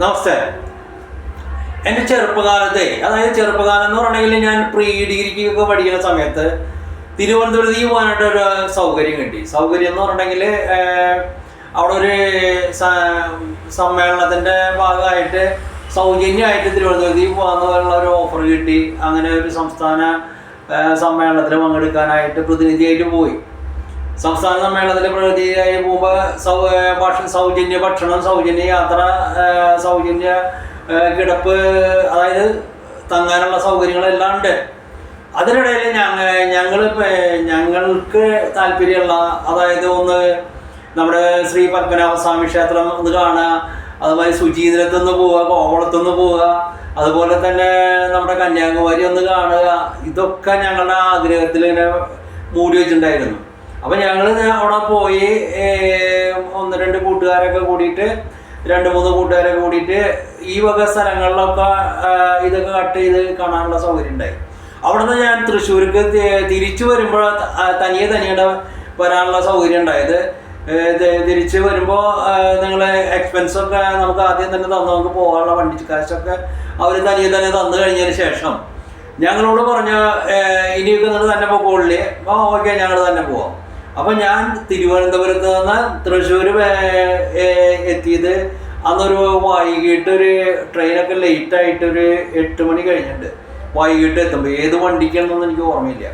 നമസ്തേ. എന്റെ ചെറുപ്പകാലത്തെ അതായത് ചെറുപ്പകാലം എന്ന് പറഞ്ഞെങ്കിൽ ഞാൻ പ്രീ ഡിഗ്രിക്കൊക്കെ പഠിക്കുന്ന സമയത്ത് തിരുവനന്തപുരത്തേക്ക് പോകാനായിട്ട് ഒരു സൗകര്യം കിട്ടി. സൗകര്യം എന്ന് പറഞ്ഞിട്ടുണ്ടെങ്കിൽ അവിടെ ഒരു സമ്മേളനത്തിന്റെ ഭാഗമായിട്ട് സൗജന്യമായിട്ട് തിരുവനന്തപുരത്ത് പോകാന്നുള്ള ഒരു ഓഫർ കിട്ടി. അങ്ങനെ ഒരു സംസ്ഥാന സമ്മേളനത്തിൽ പങ്കെടുക്കാനായിട്ട് പ്രതിനിധിയായിട്ട് പോയി. സംസ്ഥാന സമ്മേളനത്തിന്റെ പ്രതിനിധിയായി പോകുമ്പോൾ സൗജന്യ ഭക്ഷണം സൗജന്യ യാത്ര സൗജന്യ കിടപ്പ് അതായത് തങ്ങാനുള്ള സൗകര്യങ്ങളെല്ലാം ഉണ്ട്. അതിനിടയിൽ ഞങ്ങൾ ഞങ്ങൾ ഞങ്ങൾക്ക് താല്പര്യമുള്ള അതായത് ഒന്ന് നമ്മുടെ ശ്രീ പത്മനാഭസ്വാമി ക്ഷേത്രം ഒന്ന് കാണുക അതുമാതിരി ശുചീന്ദ്രത്തുനിന്ന് പോവുക കോവളത്തുനിന്ന് പോവുക അതുപോലെ തന്നെ നമ്മുടെ കന്യാകുമാരി ഒന്ന് കാണുക ഇതൊക്കെ ഞങ്ങളുടെ ആഗ്രഹത്തിൽ ഇങ്ങനെ മൂടി വെച്ചിട്ടുണ്ടായിരുന്നു. അപ്പം ഞങ്ങൾ അവിടെ പോയി ഒന്ന് രണ്ട് കൂട്ടുകാരൊക്കെ കൂടിയിട്ട് രണ്ട് മൂന്ന് കൂട്ടുകാരൊക്കെ കൂടിയിട്ട് ഈ വക സ്ഥലങ്ങളിലൊക്കെ ഇതൊക്കെ കട്ട് ചെയ്ത് കാണാനുള്ള സൗകര്യം ഉണ്ടായി. അവിടെ നിന്ന് ഞാൻ തൃശ്ശൂർക്ക് തിരിച്ചു വരുമ്പോൾ തനിയെ തനിയുടെ വരാനുള്ള സൗകര്യം ഉണ്ടായത്. തിരിച്ച് വരുമ്പോൾ നിങ്ങൾ എക്സ്പെൻസൊക്കെ നമുക്ക് ആദ്യം തന്നെ തന്നു നമുക്ക് പോകാനുള്ള വണ്ടി കാശൊക്കെ അവർ തനിയെ തന്നെ തന്നു കഴിഞ്ഞതിന് ശേഷം ഞങ്ങളോട് പറഞ്ഞ ഇനിയൊക്കെ നിങ്ങൾ തന്നെ പോകോളില്ലേ അപ്പോൾ ഓക്കെ ഞങ്ങൾ തന്നെ പോവാം. അപ്പം ഞാൻ തിരുവനന്തപുരത്ത് നിന്ന് തൃശ്ശൂർ എത്തിയത് അന്നൊരു വൈകിട്ട് ഒരു ട്രെയിനൊക്കെ ലേറ്റ് ആയിട്ട് ഒരു എട്ട് മണി കഴിഞ്ഞിട്ടുണ്ട് വൈകിട്ട് എത്തുമ്പോൾ ഏത് വണ്ടിക്കാണെന്നൊന്നും എനിക്ക് ഓർമ്മയില്ല.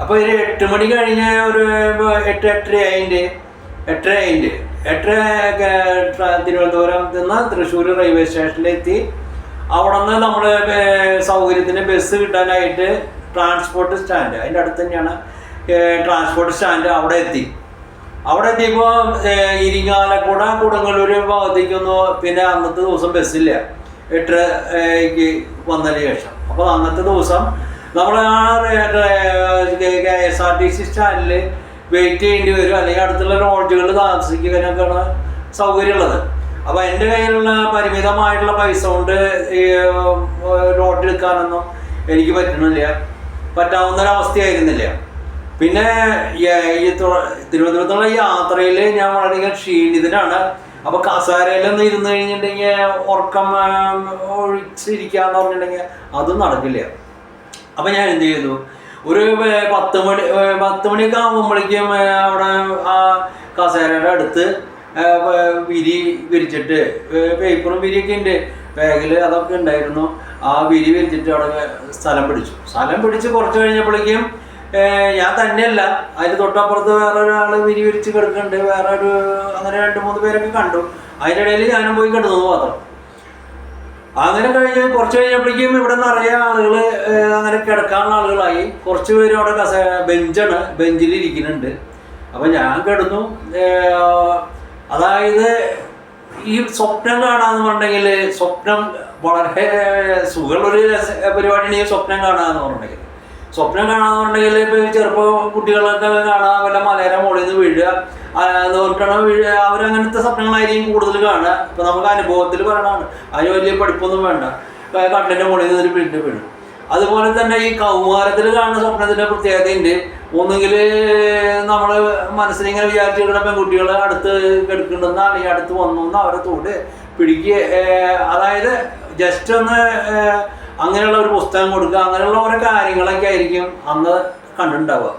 അപ്പോൾ ഒരു എട്ട് മണി കഴിഞ്ഞ ഒരു എട്ട് എട്ടര ആയിന്റെ എട്ടര ആയിന്റെ എട്ടര തിരുവനന്തപുരം നിന്ന് തൃശ്ശൂർ റെയിൽവേ സ്റ്റേഷനിലെത്തി അവിടെ നിന്ന് നമ്മൾ സൗകര്യത്തിന് ബസ് കിട്ടാനായിട്ട് ട്രാൻസ്പോർട്ട് സ്റ്റാൻഡ് അതിന്റെ അടുത്ത് തന്നെയാണ് ട്രാൻസ്പോർട്ട് സ്റ്റാൻഡ് അവിടെ എത്തി. അവിടെ എത്തിയപ്പോൾ ഇരിങ്ങാലക്കുട കൊടുങ്ങല്ലൂർ ഭാഗത്തേക്കൊന്നും പിന്നെ അന്നത്തെ ദിവസം ബസ്സില്ല എട്ടരയ്ക്ക് വന്നതിന് ശേഷം. അപ്പോൾ അന്നത്തെ ദിവസം നമ്മൾ ആ K S R T C സ്റ്റാൻഡിൽ വെയിറ്റ് ചെയ്യേണ്ടി വരും. അല്ലെങ്കിൽ അടുത്തുള്ള ലോഡ്ജുകളിൽ താമസിക്കാനൊക്കെയാണ് സൗകര്യമുള്ളത്. അപ്പോൾ എന്റെ കയ്യിലുള്ള പരിമിതമായിട്ടുള്ള പൈസ കൊണ്ട് ഈ ലോഡ് എടുക്കാനൊന്നും എനിക്ക് പറ്റണില്ല പറ്റാവുന്ന ഒരവസ്ഥയായിരുന്നില്ല പിന്നെ ഈ- തിരുവനന്തപുരത്തുള്ള യാത്രയിൽ ഞാൻ വളരെയധികം ക്ഷീണിതനാണ്. അപ്പൊ കസാരയിലൊന്ന് ഇരുന്ന് കഴിഞ്ഞിട്ടുണ്ടെങ്കിൽ ഉറക്കം ഒഴിച്ചിരിക്കാന്ന് പറഞ്ഞിട്ടുണ്ടെങ്കിൽ അതും നടക്കില്ല. അപ്പൊ ഞാൻ എന്ത് ചെയ്തു? ഒരു പത്ത് മണി പത്ത് മണിയൊക്കെ ആകുമ്പോഴേക്കും അവിടെ ആ കസേരയുടെ അടുത്ത് വിരി വിരിച്ചിട്ട് പേപ്പറും വിരിയൊക്കെ ഉണ്ട് ബാഗിൽ അതൊക്കെ ഉണ്ടായിരുന്നു ആ വിരി വിരിച്ചിട്ട് അവിടെ സ്ഥലം പിടിച്ചു. സ്ഥലം പിടിച്ച് കുറച്ച് കഴിഞ്ഞപ്പോഴേക്കും ഞാൻ തന്നെയല്ല. അതിന് തൊട്ടപ്പുറത്ത് വേറൊരാൾ വിരി വിരിച്ച് കിടക്കുന്നുണ്ട്. വേറെ ഒരു അങ്ങനെ രണ്ട് മൂന്ന് പേരൊക്കെ കണ്ടു. അതിന്റെ ഇടയിൽ ഞാനും പോയി കിടന്നു മാത്രം. അങ്ങനെ കഴിഞ്ഞ് കുറച്ച് കഴിഞ്ഞപ്പോഴേക്കും ഇവിടെ നിറയെ ആളുകൾ അങ്ങനെ കിടക്കാനുള്ള ആളുകളായി. കുറച്ച് പേര് അവിടെ കസ ബെഞ്ചാണ് ബെഞ്ചിൽ ഇരിക്കുന്നുണ്ട്. അപ്പം ഞാൻ കിടന്നു. അതായത് ഈ സ്വപ്നം കാണാന്ന് പറഞ്ഞിട്ടുണ്ടെങ്കിൽ സ്വപ്നം വളരെ സുഖമുള്ളൊരു പരിപാടിയാണ് ഈ സ്വപ്നം കാണാന്ന് പറഞ്ഞിട്ടുണ്ടെങ്കിൽ സ്വപ്നം കാണാന്നുണ്ടെങ്കിൽ ഇപ്പൊ ചെറുപ്പം കുട്ടികളൊക്കെ കാണാൻ വല്ല മലയുടെ മുകളിൽ നിന്ന് വീഴുക എന്ന് വീഴുക അവരങ്ങനത്തെ സ്വപ്നങ്ങളായിരിക്കും കൂടുതൽ കാണുക. ഇപ്പൊ നമുക്ക് അനുഭവത്തിൽ പറയണതാണ്. അതിന് വലിയ പഠിപ്പൊന്നും വേണ്ട. കണ്ണിന്റെ മുകളിൽ നിന്ന് ഒരു വീണ്ടും അതുപോലെ തന്നെ ഈ കൗമാരത്തിൽ കാണുന്ന സ്വപ്നത്തിന്റെ പ്രത്യേകതയുണ്ട്. ഒന്നുകിൽ നമ്മൾ മനസ്സിലിങ്ങനെ വിചാരിച്ചിട്ടുള്ള പെൺകുട്ടികളെ അടുത്ത് കിടക്കുന്നുണ്ടെന്ന് അല്ലെങ്കിൽ അടുത്ത് വന്നു എന്ന് അവരെ തോട് പിടിക്കുക. അതായത് ജസ്റ്റ് ഒന്ന് അങ്ങനെയുള്ള ഒരു പുസ്തകം കൊടുക്കുക അങ്ങനെയുള്ള ഓരോ കാര്യങ്ങളൊക്കെ ആയിരിക്കും അന്ന് കണ്ടിട്ടുണ്ടാവുക.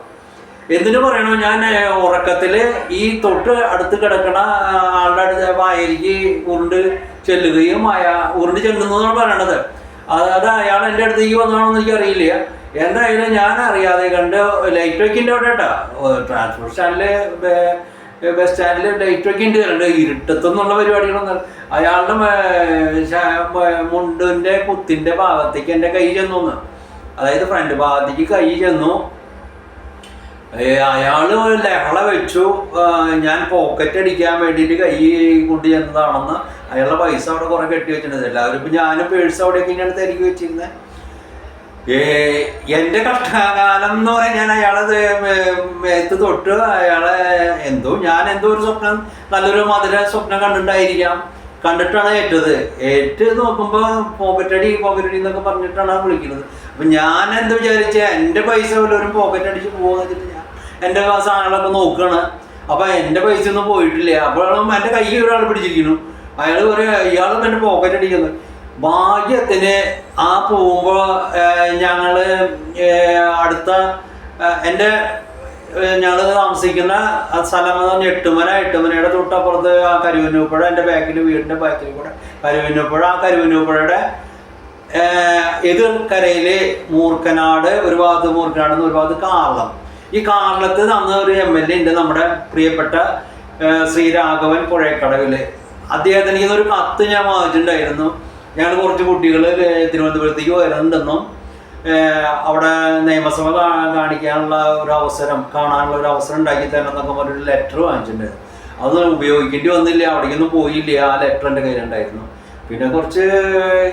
എന്തിനു പറയണോ ഞാൻ ഉറക്കത്തിൽ ഈ തൊട്ട് അടുത്ത് കിടക്കുന്ന ആളുടെ അടുത്ത് വായരിക്ക് ഉരുണ്ട് ചെല്ലുകയും അയാ ഉരുണ്ട് ചെല്ലുന്നതാണ് പറയണത് അതായത് അയാൾ എന്റെ അടുത്തേക്ക് വന്നതാണെന്ന് എനിക്കറിയില്ല. എന്തായാലും ഞാൻ അറിയാതെ കണ്ട് ലൈറ്റ് വെക്കിന്റെ അവിടെ കേട്ടോ. ട്രാൻസ്പോർട്ട് സ്റ്റാൻഡിൽ ബസ് സ്റ്റാൻഡിൽ ലൈറ്റ് വെക്കിന്റെ ഉണ്ട്. ഇരുട്ടത്തൊന്നുള്ള പരിപാടികളൊന്നും അയാളുടെ മുണ്ടിന്റെ കുത്തിന്റെ ഭാഗത്തേക്ക് എന്റെ കൈ ചെന്നു. അതായത് ഫ്രണ്ട് ഭാഗത്തേക്ക് കൈ ചെന്നു. അയാൾ ലഹള വെച്ചു. ഞാൻ പോക്കറ്റ് അടിക്കാൻ വേണ്ടിയിട്ട് കൈ കൊണ്ട് ചെന്നതാണെന്ന് അയാളുടെ പൈസ അവിടെ കുറെ കെട്ടി വെച്ചിട്ടുണ്ട്. എല്ലാവരും ഇപ്പം ഞാനും പേഴ്സ് അവിടെയൊക്കെ തിരികെ വെച്ചിരുന്നത് എന്റെ കഷ്ടകാലം എന്ന് പറയാൻ ഞാൻ അയാളെ മേത്ത് തൊട്ട് അയാളെ എന്തോ ഞാൻ എന്തോ ഒരു സ്വപ്നം നല്ലൊരു മധുര സ്വപ്നം കണ്ടിട്ടുണ്ടായിരിക്കാം. കണ്ടിട്ടാണ് ഏറ്റത്. ഏറ്റ് നോക്കുമ്പോ പോക്കറ്റടി പോക്കറ്റടി എന്നൊക്കെ പറഞ്ഞിട്ടാണ് വിളിക്കുന്നത്. അപ്പൊ ഞാൻ എന്ത് വിചാരിച്ച എന്റെ പൈസ വല്ലവരും പോക്കറ്റ് അടിച്ച് പോകുന്ന ഞാൻ എന്റെ സാധനങ്ങളൊക്കെ നോക്കുകയാണ് അപ്പൊ എന്റെ പൈസ ഒന്നും പോയിട്ടില്ല. അപ്പോഴും എന്റെ കൈ ഒരാൾ പിടിച്ചിരിക്കുന്നു. അയാൾ പറയാ ഇയാളും എന്റെ പോക്കറ്റ് അടിക്കുന്നു ഭാഗ്യത്തിന് ആ പോകുമ്പോൾ ഞങ്ങൾ അടുത്ത എന്റെ ഞങ്ങൾ താമസിക്കുന്ന സ്ഥലം എന്ന് പറഞ്ഞാൽ എട്ടുമന എട്ടുമനയുടെ തൊട്ടപ്പുറത്ത് ആ കരുവന്നൂപ്പുഴ എന്റെ ബാക്കിൽ വീടിന്റെ ബാക്കിൽ കൂടെ. കരുവന്നൂപ്പുഴ ആ കരുവന്നൂപ്പുഴയുടെ എതിർ കരയിൽ മൂർക്കനാട് ഒരു ഭാഗത്ത് മൂർക്കനാട് ഒരു ഭാഗത്ത് കാർളം. ഈ കാർലത്ത് അന്ന് ഒരു എം എൽ എ ഉണ്ട് നമ്മുടെ പ്രിയപ്പെട്ട ശ്രീ രാഘവൻ പുഴക്കടവിൽ അദ്ദേഹത്തിന് ഒരു കത്ത് ഞാൻ വാങ്ങിച്ചിട്ടുണ്ടായിരുന്നു ഞങ്ങൾ കുറച്ച് കുട്ടികൾ തിരുവനന്തപുരത്തേക്ക് വരുന്നുണ്ടെന്നും അവിടെ നിയമസഭ കാണിക്കാനുള്ള ഒരു അവസരം കാണാനുള്ള ഒരു അവസരം ഉണ്ടാക്കി തരണം എന്നൊക്കെ പറഞ്ഞൊരു ലെറ്റർ വാങ്ങിച്ചിട്ടുണ്ടായിരുന്നു അത് ഉപയോഗിക്കേണ്ടി വന്നില്ല അവിടേക്കൊന്നും പോയില്ല ആ ലെറ്റർ എന്റെ കയ്യിലുണ്ടായിരുന്നു. പിന്നെ കുറച്ച്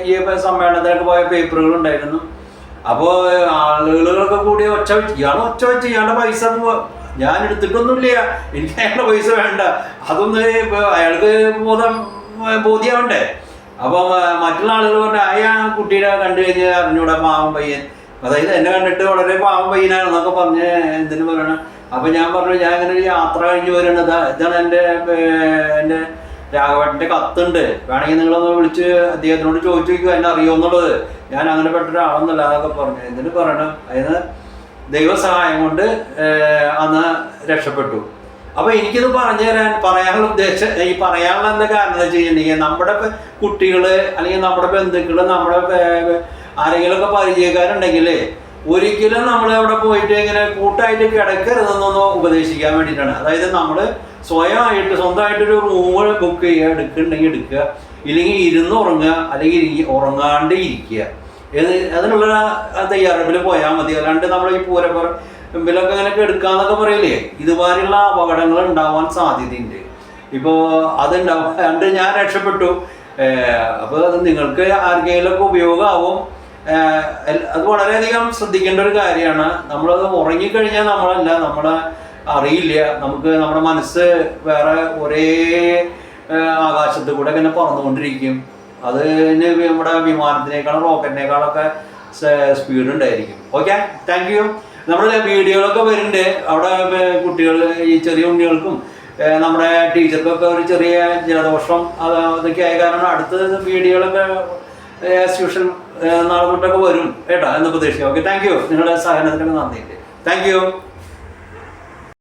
ഈ സമ്മേളനത്തിലൊക്കെ പോയ പേപ്പറുകൾ ഉണ്ടായിരുന്നു. അപ്പോൾ ആളുകളൊക്കെ കൂടി ഒച്ച വെച്ച് ഇയാൾ ഒച്ച വെച്ച് ഇയാളുടെ പൈസ ഞാൻ എടുത്തിട്ടൊന്നുമില്ല എനിക്ക് അയാളുടെ പൈസ വേണ്ട. അതൊന്ന് അയാൾക്ക് ബോധം ബോധ്യമാവണ്ടേ അപ്പം ആ, മറ്റുള്ള ആളുകൾ പറഞ്ഞു ആ കുട്ടീനെ കണ്ടു കഴിഞ്ഞാൽ അറിഞ്ഞൂടെ പാവം പയ്യൻ. അതായത് എന്നെ കണ്ടിട്ട് വളരെ പാവം പയ്യനാണെന്നൊക്കെ പറഞ്ഞ് എന്തിനു പറയണം. അപ്പൊ ഞാൻ പറഞ്ഞു ഞാൻ ഇങ്ങനെ ഒരു യാത്ര കഴിഞ്ഞ് വരുന്നത് ഇതാണ് എന്റെ എന്റെ രാഘവേട്ടന്റെ കത്തുണ്ട്. വേണമെങ്കിൽ നിങ്ങളൊന്ന് വിളിച്ച് അദ്ദേഹത്തിനോട് ചോദിച്ചു നോക്കുക എന്നെ അറിയുമെന്നുള്ളത് ഞാൻ അങ്ങനെ പെട്ടൊരാളൊന്നുമില്ല എന്നൊക്കെ പറഞ്ഞു. എന്തിനു പറയണം? അതിന് ദൈവസഹായം കൊണ്ട് അന്ന് രക്ഷപ്പെട്ടു. അപ്പൊ എനിക്കിത് പറഞ്ഞു തരാൻ പറയാനുള്ള ഉദ്ദേശം ഈ പറയാനുള്ള എന്താ കാരണം എന്ന് വെച്ച് നമ്മുടെ കുട്ടികൾ അല്ലെങ്കിൽ നമ്മുടെ ബന്ധുക്കൾ നമ്മുടെ ആരെങ്കിലും ആരെങ്കിലുമൊക്കെ പരിചയക്കാരുണ്ടെങ്കിൽ ഒരിക്കലും നമ്മൾ അവിടെ പോയിട്ട് ഇങ്ങനെ കൂട്ടായിട്ട് കിടക്കരുതെന്നൊന്ന് ഉപദേശിക്കാൻ വേണ്ടിയിട്ടാണ്. അതായത് നമ്മൾ സ്വയമായിട്ട് സ്വന്തമായിട്ടൊരു റൂം ബുക്ക് ചെയ്യുക എടുക്കുന്നുണ്ടെങ്കിൽ എടുക്കുക ഇല്ലെങ്കിൽ ഇരുന്ന് ഉറങ്ങുക അല്ലെങ്കിൽ ഉറങ്ങാണ്ട് ഇരിക്കുക. അതിനുള്ള തയ്യാറെടുപ്പിൽ പോയാൽ മതി. അല്ലാണ്ട് നമ്മൾ ഈ പൂരപ്പുറ മുമ്പിലൊക്കെ അങ്ങനെയൊക്കെ എടുക്കാന്നൊക്കെ പറയില്ലേ? ഇതുപോലെയുള്ള അപകടങ്ങൾ ഉണ്ടാവാൻ സാധ്യതയുണ്ട്. ഇപ്പോൾ അതുണ്ടാവും. ഞാൻ രക്ഷപ്പെട്ടു. അപ്പോൾ അത് നിങ്ങൾക്ക് ആർക്കെങ്കിലുമൊക്കെ ഉപയോഗമാവും. അത് വളരെയധികം ശ്രദ്ധിക്കേണ്ട ഒരു കാര്യമാണ്. നമ്മളത് ഉറങ്ങിക്കഴിഞ്ഞാൽ നമ്മളല്ല നമ്മളെ അറിയില്ല. നമുക്ക് നമ്മുടെ മനസ്സ് വേറെ ഒരേ ആകാശത്ത് കൂടെ ഇങ്ങനെ പറന്നുകൊണ്ടിരിക്കും. അത് നമ്മുടെ വിമാനത്തിനേക്കാളും റോക്കറ്റിനേക്കാളൊക്കെ സ്പീഡ് ഉണ്ടായിരിക്കും ഓക്കെ? Thank you. നമ്മുടെ വീഡിയോകളൊക്കെ വരുന്നുണ്ട്. അവിടെ കുട്ടികൾ ഈ ചെറിയ കുട്ടികൾക്കും നമ്മുടെ ടീച്ചർക്കൊക്കെ ഒരു ചെറിയ ജലദോഷം അത് അതൊക്കെ ആയ കാരണം അടുത്ത വീഡിയോകളൊക്കെ ട്യൂഷൻ നാളെ തൊട്ടൊക്കെ വരും കേട്ടോ എന്ന് പ്രതീക്ഷിക്കാം. ഓക്കെ താങ്ക് യു നിങ്ങളുടെ സഹനത്തിനൊക്കെ നന്ദിയുണ്ട് താങ്ക് യു